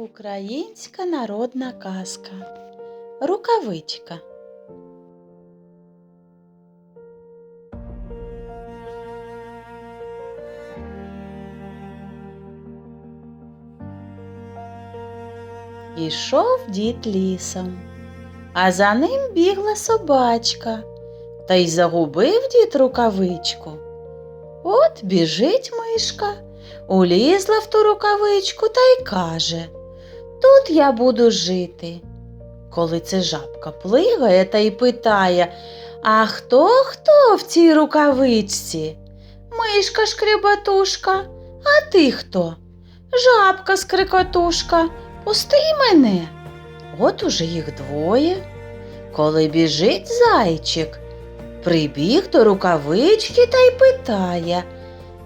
Українська народна казка. Рукавичка. Ішов дід лісом, а за ним бігла собачка, та й загубив дід рукавичку. От біжить мишка, улізла в ту рукавичку та й каже Тут я буду жити. Коли це жабка плигає та й питає А хто хто в цій рукавичці? Мишка шкребатушка, а ти хто? Жабка скрикотушка, пусти мене. От уже їх двоє. Коли біжить зайчик, прибіг до рукавички та й питає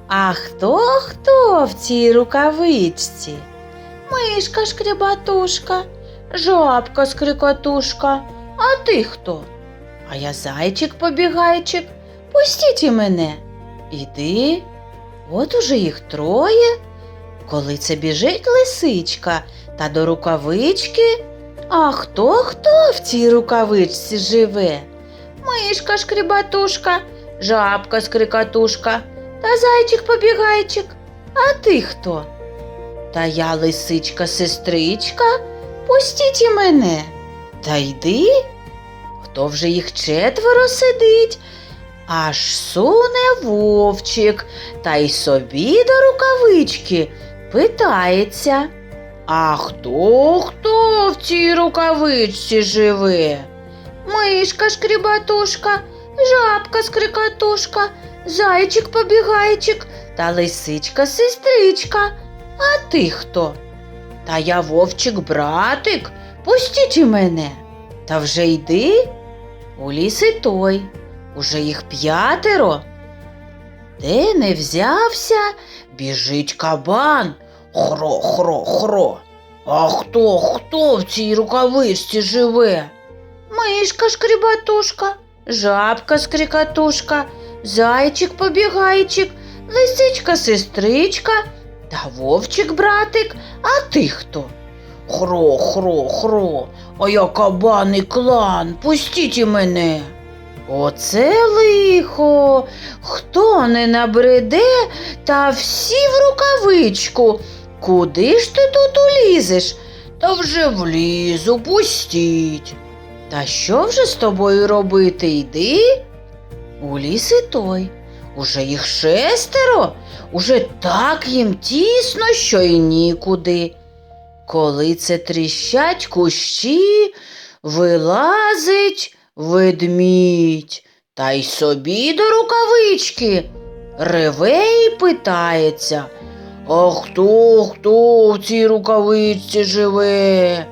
А хто хто в цій рукавичці? Мишка шкребатушка, жабка скрикотушка, а ти хто? А я зайчик побігайчик, пустіть і мене. Іди, от уже їх троє. Коли це біжить лисичка та до рукавички, а хто хто в цій рукавичці живе? Мишка шкребатушка, жабка скрикотушка та зайчик побігайчик. А ти хто? Та я лисичка сестричка, пустіть і мене. Та йди, хто вже їх четверо сидить, аж суне вовчик, та й собі до рукавички питається. А хто хто в цій рукавичці живе? Мишка шкрібатушка, жабка скрикатушка, зайчик побігайчик та лисичка сестричка. А ти хто? Та я вовчик братик, пустіть і мене. Та вже йди. У ліс і той, уже їх п'ятеро. Де не взявся, біжить кабан. Хро, хро, хро. А хто, хто в цій рукавичці живе? Мишка шкрібатушка, жабка скрикатушка, зайчик побігайчик, лисичка сестричка та вовчик братик, а ти хто? Хро, хро, хро, а я кабан і клан, пустіть і мене. Оце лихо, хто не набреде, та всі в рукавичку. Куди ж ти тут улізеш? Та вже влізу, пустіть. Та що вже з тобою робити? Йди? У ліс і той. Уже їх шестеро, уже так їм тісно, що й нікуди. Коли це тріщать кущі, вилазить ведмідь, та й собі до рукавички. Реве й питається, а хто, хто в цій рукавичці живе?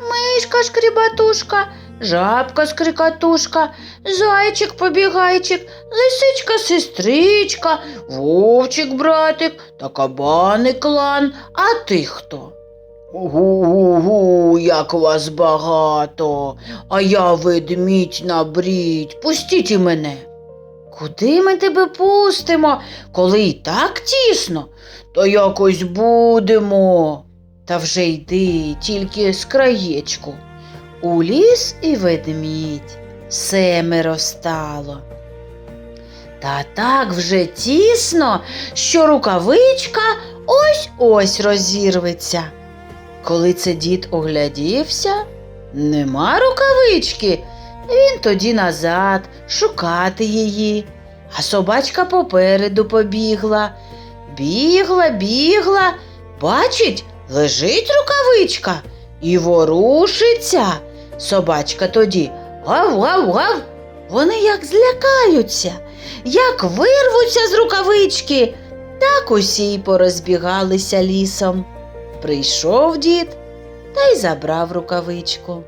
Мишка шкрібатушка, жабка скрикатушка, зайчик побігайчик, лисичка сестричка, вовчик братик та кабаник клан. А ти хто? Гу-гу-гу, як вас багато, а я ведмідь набрідь, пустіть і мене. Куди ми тебе пустимо, коли і так тісно, то якось будемо. Та вже йди тільки з краєчку. У ліс і ведмідь семеро стало. Та так вже тісно, що рукавичка ось ось розірветься. Коли це дід оглядівся, нема рукавички. Він тоді назад шукати її, а собачка попереду побігла. Бігла, бігла, бачить, лежить рукавичка і ворушиться. Собачка тоді гав, гав, гав. Вони як злякаються, як вирвуться з рукавички, так усі й порозбігалися лісом. Прийшов дід та й забрав рукавичку.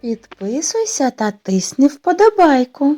Підписуйся та тисни вподобайку.